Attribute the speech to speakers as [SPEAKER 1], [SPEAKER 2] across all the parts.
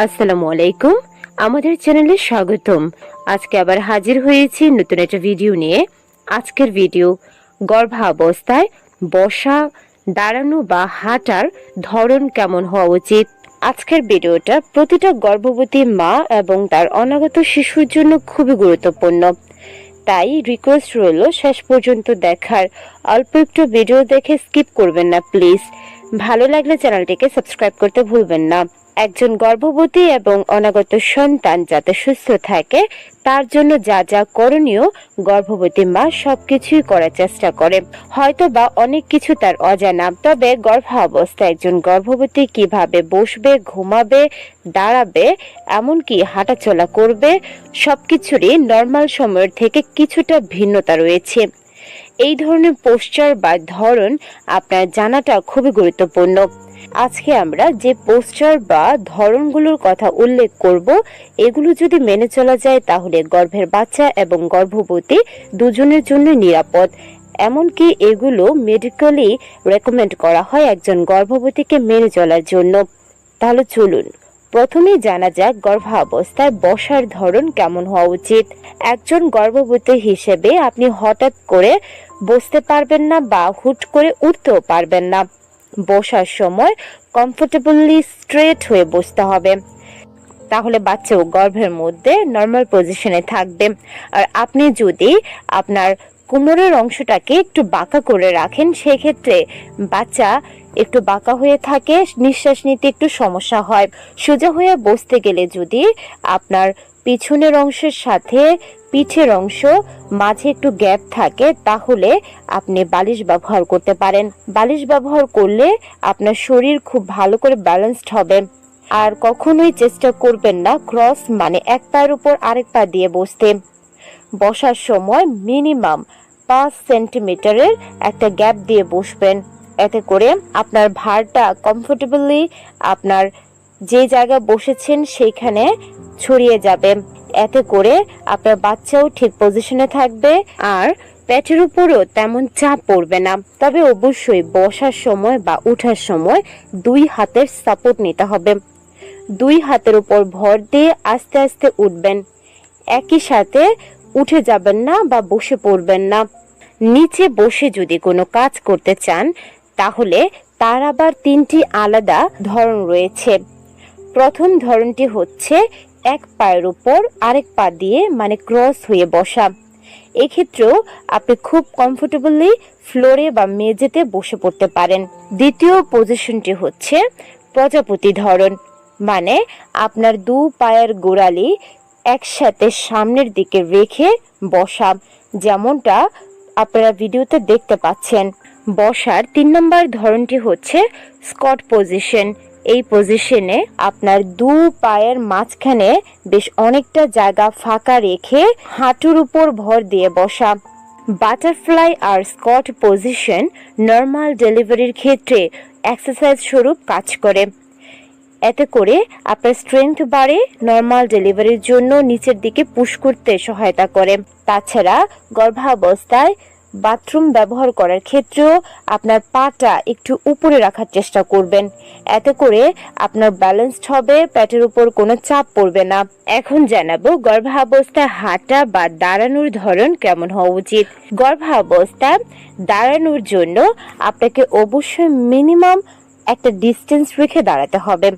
[SPEAKER 1] আসসালামু আলাইকুম। আমাদের চ্যানেলে স্বাগতম। আজকে আবার হাজির হয়েছি নতুন একটা ভিডিও নিয়ে। আজকের ভিডিও, গর্ভাবস্থায় বসা, দাঁড়ানো বা হাঁটার ধরন কেমন হওয়া উচিত? আজকের ভিডিওটা প্রতিটা গর্ভবতী মা এবং তার অনাগত শিশুর জন্য খুবই গুরুত্বপূর্ণ। তাই রিকোয়েস্ট রইল, শেষ পর্যন্ত দেখার। অল্প একটু ভিডিও দেখে স্কিপ করবেন না প্লিজ ভালো লাগলে চ্যানেলটিকে সাবস্ক্রাইব করতে ভুলবেন না। একজন গর্ভবতী এবং অনাগত সন্তান যাতে সুস্থ থাকে, তার জন্য যা যা করণীয় গর্ভবতী মা সবকিছুই করার চেষ্টা করে। হয়তো বা অনেক কিছু তার অজানা। তবে গর্ভাবস্থায় একজন গর্ভবতী কীভাবে বসবে, ঘুমাবে, দাঁড়াবে, এমনকি হাঁটাচলা করবে, সবকিছুরই নর্মাল সময়ের থেকে কিছুটা ভিন্নতা রয়েছে। এই ধরনের পোস্টার বা ধরন আপনার জানাটা খুবই গুরুত্বপূর্ণ। আজকে আমরা যে পোস্টার বা ধরনগুলোর কথা উল্লেখ করব, এগুলো যদি মেনে চলা যায় তাহলে গর্ভের বাচ্চা এবং গর্ভবতী দুজনের জন্য নিরাপদ। এমনকি এগুলো মেডিকেলি রেকমেন্ড করা হয় একজন গর্ভবতীকে মেনে চলার জন্য। তাহলে চলুন। প্রথমেই জানা যাক গর্ভাবস্থায় বসার ধরন কেমন হওয়া উচিত। একজন গর্ভবতী হিসেবে আপনি হঠাৎ করে বসতে পারবেন না বা হুট করে উঠতেও পারবেন না। বসার সময় কমফোর্টেবলি স্ট্রেট হয়ে বসতে হবে। তাহলে বাচ্চাও গর্ভের মধ্যে নর্মাল পজিশনে থাকবে। আর আপনি যদি আপনার কোমরের অংশটাকে একটু বাঁকা করে রাখেন, সেক্ষেত্রে বাচ্চা একটু বাঁকা হয়ে থাকে, নিঃশ্বাস নিতে একটু সমস্যা হয়। সোজা হয়ে বসতে গেলে যদি আপনার পিছনের অংশের সাথে পিঠের অংশ মাঝে একটু গ্যাপ থাকে, তাহলে আপনি বালিশ ব্যবহার করতে পারেন। বালিশ ব্যবহার করলে আপনার শরীর খুব ভালো করে ব্যালেন্সড হবে। আর কখনোই চেষ্টা করবেন না ক্রস মানে এক পায়ের উপর আরেক পা দিয়ে বসতে। বসার সময় মিনিমাম পাঁচ সেন্টিমিটারের একটা গ্যাপ দিয়ে বসবেন। এতে করে আপনার ভারটা কমফোর্টেবলি আপনার যে জায়গায় বসেছেন সেইখানে ছড়িয়ে যাবে। এতে করে আপনার বাচ্চাও ঠিক পজিশনে থাকবে আর পেটের উপরও তেমন চাপ পড়বে না। তবে অবশ্যই বসার সময় বা উঠার সময় দুই হাতের সাপোর্ট নিতে হবে। দুই হাতের উপর ভর দিয়ে আস্তে আস্তে উঠবেন। একই সাথে উঠে যাবেন না বা বসে পড়বেন না। নিচে বসে যদি কোনো কাজ করতে চান তাহলে তার আবার তিনটি আলাদা ধরন রয়েছে। প্রথম ধরনটি হচ্ছে এক পায়ের উপর আরেক পা দিয়ে মানে ক্রস হয়ে বসা। এক্ষেত্রেও আপনি খুব কমফোর্টেবলি ফ্লোরে বা মেঝেতে বসে পড়তে পারেন। দ্বিতীয় পজিশনটি হচ্ছে প্রজাপতি ধরন মানে আপনার দু পায়ের গোড়ালি একসাথে সামনের দিকে রেখে বসা, যেমনটা আপনারা ভিডিওতে দেখতে পাচ্ছেন। বসার তিন নম্বর ধরনটি হচ্ছে স্কট পজিশন। এই পজিশনে আপনার দু পায়ের মাঝখানে বেশ অনেকটা জায়গা ফাঁকা রেখে হাঁটুর উপর ভর দিয়ে বসা। বাটারফ্লাই আর স্কট পজিশন নর্মাল ডেলিভারির ক্ষেত্রে এক্সারসাইজ স্বরূপ কাজ করে। এতে করে আপনার স্ট্রেংথ বাড়ে, নর্মাল ডেলিভারির জন্য নিচের দিকে পুশ করতে সহায়তা করে। তাছাড়া গর্ভাবস্থায় বাথরুম ব্যবহার করার ক্ষেত্রেও আপনার পাটা একটু উপরে রাখার চেষ্টা করবেন। এতে করে আপনার ব্যালেন্সড হবে, পেটের উপর কোনো চাপ পড়বে না। এখন জানাব গর্ভাবস্থায় হাঁটা বা দাঁড়ানোর ধরন কেমন হওয়া উচিত। গর্ভাবস্থা দাঁড়ানোর জন্য আপনাকে অবশ্যই মিনিমাম একটা ডিস্টেন্স রেখে দাঁড়াতে হবে।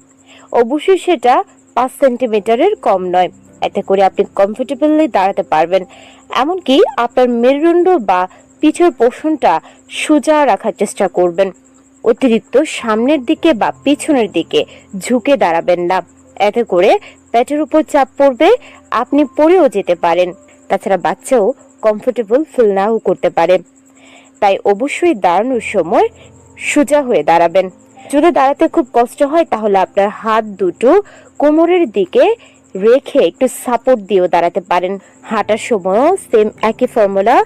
[SPEAKER 1] অবশ্যই সেটা পাঁচ সেন্টিমিটারের কম নয়। এতে করে আপনি কমফোর্টেবলি দাঁড়াতে পারবেন। এমনকি আপনার মেরুদণ্ড বা পিঠের পোষণটা সোজা রাখার চেষ্টা করবেন। অতিরিক্ত সামনের দিকে বা পিছনের দিকে ঝুঁকে দাঁড়াবেন না। এতে করে পেটের উপর চাপ পড়বে, আপনি পড়েও যেতে পারেন। তাছাড়া বাচ্চাও কমফোর্টেবল ফিল নাও করতে পারে তাই অবশ্যই দাঁড়ানোর সময় সোজা হয়ে দাঁড়াবেন। যদি দাঁড়াতে খুব কষ্ট হয়, তাহলে আপনার হাত দুটো কোমরের দিকে রেখে একটু সাপোর্ট দিয়েও দাঁড়াতে পারেন। হাঁটার সময়ও সেম একই ফর্মুলা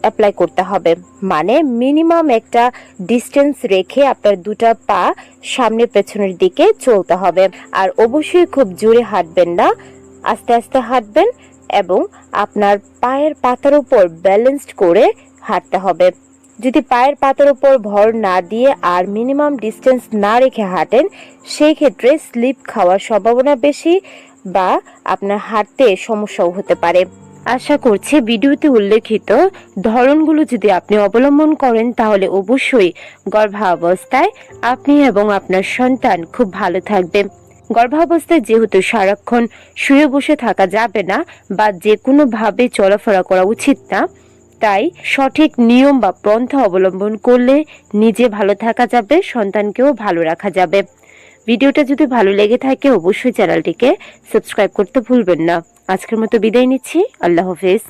[SPEAKER 1] অ্যাপ্লাই করতে হবে। মানে মিনিমাম একটা ডিস্টেন্স রেখে আপনার দুটা পা সামনে পেছনের দিকে চলতে হবে। আর অবশ্যই খুব জোরে হাঁটবেন না। আস্তে আস্তে হাঁটবেন এবং আপনার পায়ের পাতার উপর ব্যালেন্সড করে হাঁটতে হবে। যদি পায়ের পাতার উপর ভর না দিয়ে আর মিনিমাম ডিস্টেন্স না রেখে হাঁটেন, সেই ক্ষেত্রে স্লিপ খাওয়ার সম্ভাবনা বেশি। বা আপনার হাঁটতে সমস্যাও হতে পারে। আশা করছি ভিডিওতে উল্লেখিত ধরনগুলো যদি আপনি অবলম্বন করেন, তাহলে অবশ্যই গর্ভাবস্থায় আপনি এবং আপনার সন্তান খুব ভালো থাকবে। গর্ভাবস্থায় যেহেতু সারাক্ষণ শুয়ে বসে থাকা যাবে না বা যে কোনোভাবে চলাফেরা করা উচিত না, তাই সঠিক নিয়ম বা পন্থা অবলম্বন করলে নিজে ভালো থাকা যাবে, সন্তানকেও ভালো রাখা যাবে। ভিডিওটা যদি ভালো লেগে থাকে, অবশ্যই চ্যানেলটিকে সাবস্ক্রাইব করতে ভুলবেন না। আজকের মতো বিদায় নিচ্ছি। আল্লাহ হাফেজ।